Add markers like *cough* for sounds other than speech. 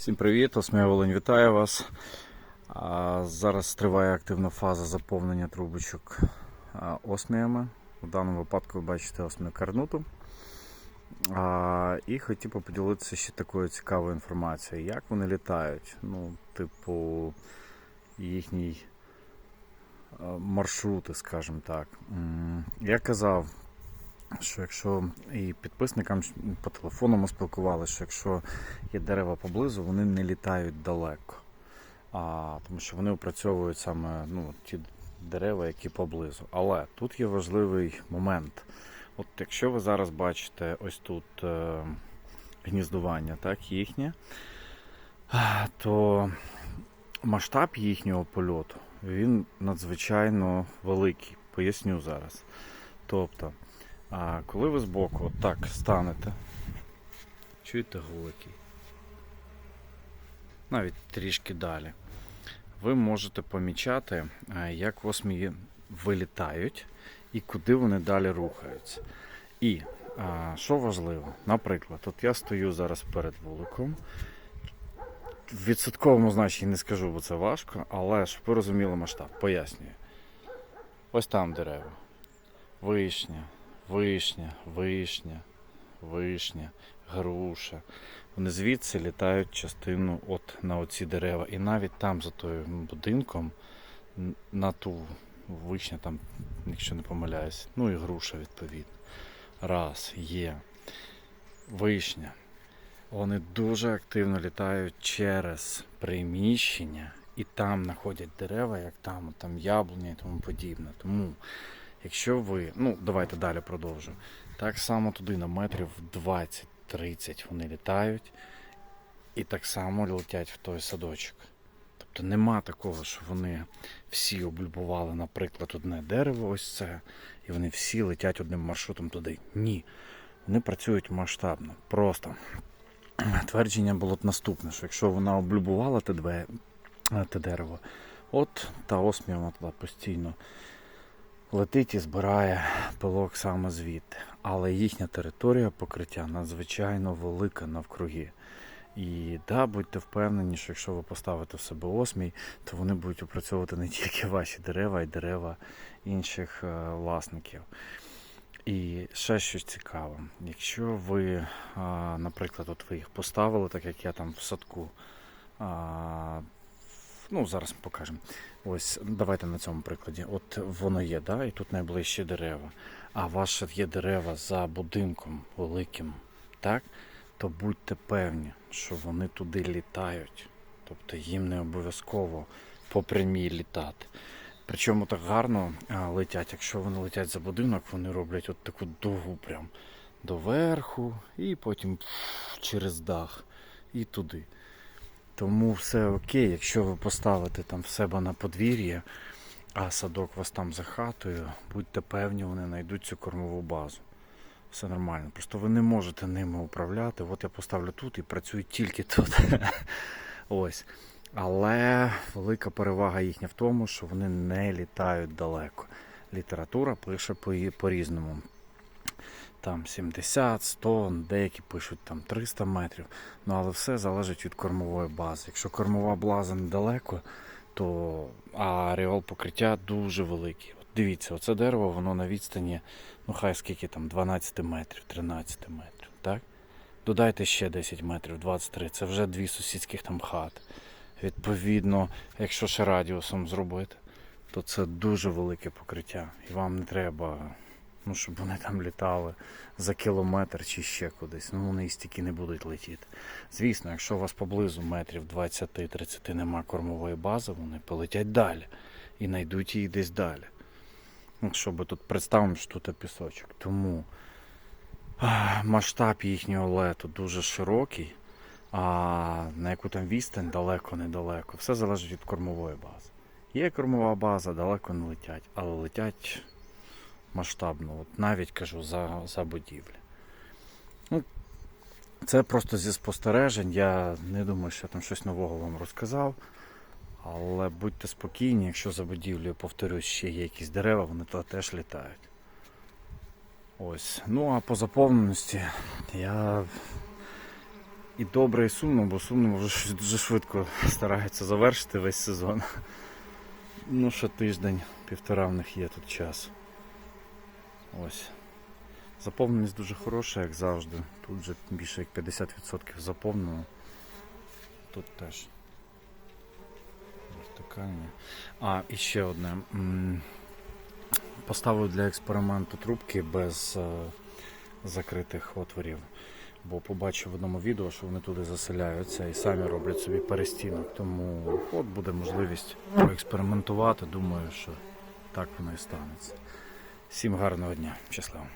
Всім привіт, Осмія Волинь вітаю вас. Зараз триває активна фаза заповнення трубочок осміями. В даному випадку ви бачите осмію карнуту. І хотів би поділитися ще такою цікавою інформацією. Як вони літають? Ну, типу, їхній маршрути, скажімо так. Я казав, що якщо і підписникам по телефону ми спілкувалися, що якщо є дерева поблизу, вони не літають далеко. А, тому що вони опрацьовують саме ну, ті дерева, які поблизу. Але тут є важливий момент. От якщо ви зараз бачите ось тут е, гніздування, так, їхнє, то масштаб їхнього польоту він надзвичайно великий. Поясню зараз. Тобто, а, коли ви збоку отак станете, чуєте гуликий? навіть трішки далі, ви можете помічати, е, як осмії вилітають і куди вони далі рухаються. І а, що важливо, наприклад, от я стою зараз перед вуликом. В відсотковому значенні не скажу, бо це важко, але щоб ви розуміли масштаб, пояснюю. Ось там дерева. Вишня, вишня, вишня, вишня, груша. Вони звідси літають частину от на оці дерева. І навіть там за тою будинком на ту вишня, там, якщо не помиляюсь, ну і груша відповідно. Раз, є. Вишня. Вони дуже активно літають через приміщення і там знаходять дерева, як там, там яблуня і тому подібне. Тому, якщо ви, ну давайте далі продовжу. Так само туди на метрів 20-30 вони літають, і так само летять в той садочок. Тобто нема такого, що вони всі облюбували, наприклад, одне дерево, ось це, і вони всі летять одним маршрутом туди. Ні. Вони працюють масштабно. Просто твердження було б наступне, що якщо вона облюбувала те, дерево, от та осмія вона туди постійно летить і збирає пилок саме звідти. Але їхня територія покриття надзвичайно велика навкруги. І да, будьте впевнені, що якщо ви поставите в себе осмій, то вони будуть опрацьовувати не тільки ваші дерева, а й дерева інших е, власників. І ще щось цікаве. Якщо ви, а, наприклад, от ви їх поставили, так як я там в садку, ну зараз покажемо. Ось давайте на цьому прикладі. От воно є, да, і тут найближчі дерева. А ваше є дерева за будинком великим, так? То будьте певні, що вони туди літають. Тобто їм не обов'язково по прямій літати. Причому так гарно летять. Якщо вони летять за будинок, вони роблять от таку дугу прям доверху, і потім через дах і туди. Тому все окей, якщо ви поставите там в себе на подвір'ї, а садок вас там за хатою, будьте певні, вони знайдуть цю кормову базу. Все нормально. Просто ви не можете ними управляти. От я поставлю тут і працюю тільки тут. *laughs* Ось. Але велика перевага їхня в тому, що вони не літають далеко. Література пише по-різному. Там 70, 100, деякі пишуть там 300 метрів. Ну але все залежить від кормової бази. Якщо кормова база недалеко, то а ареол покриття дуже великий. От дивіться, оце дерево, воно на відстані, ну хай скільки там, 12 метрів, 13 метрів. Так? Додайте ще 10 метрів, 23, це вже дві сусідських там хати. Відповідно, якщо ще радіусом зробити, то це дуже велике покриття. І вам не треба, ну, щоб вони там літали за кілометр чи ще кудись. Ну вони і стільки не будуть летіти. Звісно, якщо у вас поблизу метрів 20-30 нема кормової бази, вони полетять далі і знайдуть її десь далі. Ну, Щоб тут представимо, що тут пісочок. Тому масштаб їхнього лету дуже широкий. А на яку там відстань далеко-недалеко. Все залежить від кормової бази. Є кормова база, далеко не летять, але летять масштабно. От навіть кажу за, за будівлі. Ну, це просто зі спостережень. Я не думаю, що я там щось нового вам розказав. Але будьте спокійні, якщо за будівлею, повторюсь, ще є якісь дерева, вони то теж літають. Ось. Ну а по заповненості я І добре, і сумно, бо сумно вже дуже швидко стараються завершити весь сезон. Ну, ще тиждень, півтора в них є тут час. Ось. Заповненість дуже хороша, як завжди. Тут вже більше як 50% заповнено. Тут теж. Вертикальні. А, і ще одне. Поставив для експерименту трубки без е, закритих отворів. Бо побачив в одному відео, що вони туди заселяються і самі роблять собі перестінок. Тому от буде можливість поекспериментувати. Думаю, що так воно і станеться. Всім гарного дня. Щасливо.